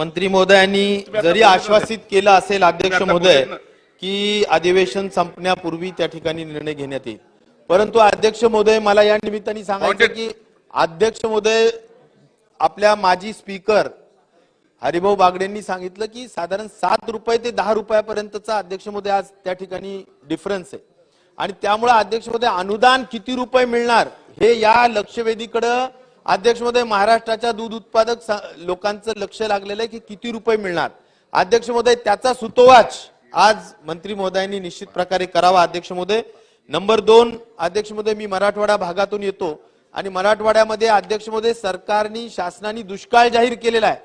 मंत्री महोदयांनी जरी आश्वासित केलं असेल अध्यक्ष महोदय की अधिवेशन संपण्यापूर्वी त्या ठिकाणी निर्णय घेण्यात येईल. परंतु अध्यक्ष महोदय मला या निमित्ताने सांगायचं की अध्यक्ष महोदय आपल्या माजी स्पीकर हरिभाऊ बागडेंनी सांगितलं की साधारण सात रुपये ते दहा रुपयापर्यंतचा अध्यक्ष महोदय आज त्या ठिकाणी डिफरन्स आहे. आणि त्यामुळे अध्यक्ष महोदय अनुदान किती रुपये मिळणार हे या लक्षवेधीकडं अध्यक्ष महोदय महाराष्ट्राच्या दूध उत्पादक सा- लोकांचं लक्ष लागलेलं आहे की किती रुपये मिळणार. अध्यक्ष महोदय त्याचा सुतोवाच आज मंत्री महोदयांनी निश्चित प्रकारे करावा. अध्यक्ष महोदय नंबर दोन अध्यक्ष महोदय मी मराठवाडा भागातून येतो आणि मराठवाड्यामध्ये अध्यक्ष महोदय सरकारनी शासनाने दुष्काळ जाहीर केलेला आहे.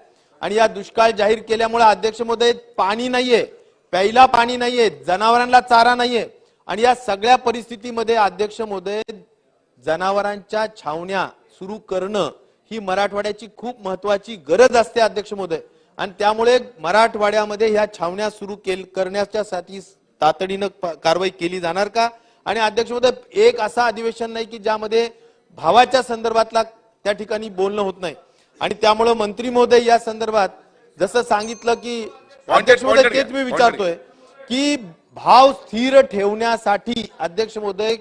आणि या दुष्काळ जाहीर केल्यामुळे अध्यक्ष महोदय पाणी नाहीये प्यायला पाणी नाहीये जनावरांना चारा नाहीये. आणि या सगळ्या परिस्थितीमध्ये अध्यक्ष महोदय जनावरांच्या छावण्या सुरू करणं ही मराठवाड्याची खूप महत्वाची गरज असते अध्यक्ष महोदय. आणि त्यामुळे मराठवाड्यामध्ये ह्या छावण्या सुरू केल करण्यासाठी तातडीनं कारवाई केली जाणार का? आणि अध्यक्ष महोदय एक असा अधिवेशन नाही की ज्यामध्ये भावाच्या संदर्भातला त्या ठिकाणी बोलणं होत नाही. आणि त्यामुळं मंत्री महोदय या संदर्भात जसं सांगितलं की अध्यक्ष महोदय तेच मी विचारतोय की भाव स्थिर ठेवण्यासाठी अध्यक्ष महोदय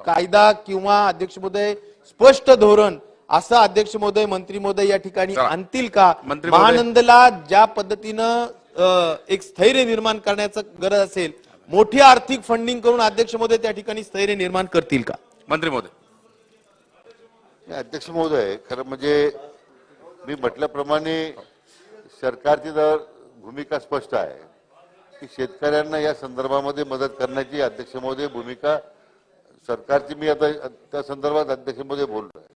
कायदा किंवा अध्यक्ष महोदय स्पष्ट धोरण असं अध्यक्ष महोदय मंत्री महोदय या ठिकाणी. आणतील का. महानंदला ज्या पद्धतीनं एक स्थैर्य निर्माण करण्याचं गरज असेल मोठी आर्थिक फंडिंग करून अध्यक्ष महोदय त्या ठिकाणी स्थैर्य निर्माण करतील का मंत्री महोदय अध्यक्ष महोदय खरं म्हणजे मी म्हटल्याप्रमाणे सरकारची जर भूमिका स्पष्ट आहे की शेतकऱ्यांना या संदर्भामध्ये मदत करण्याची अध्यक्ष महोदय भूमिका सरकारची मी आता त्या संदर्भात अध्यक्ष महोदय बोललो आहे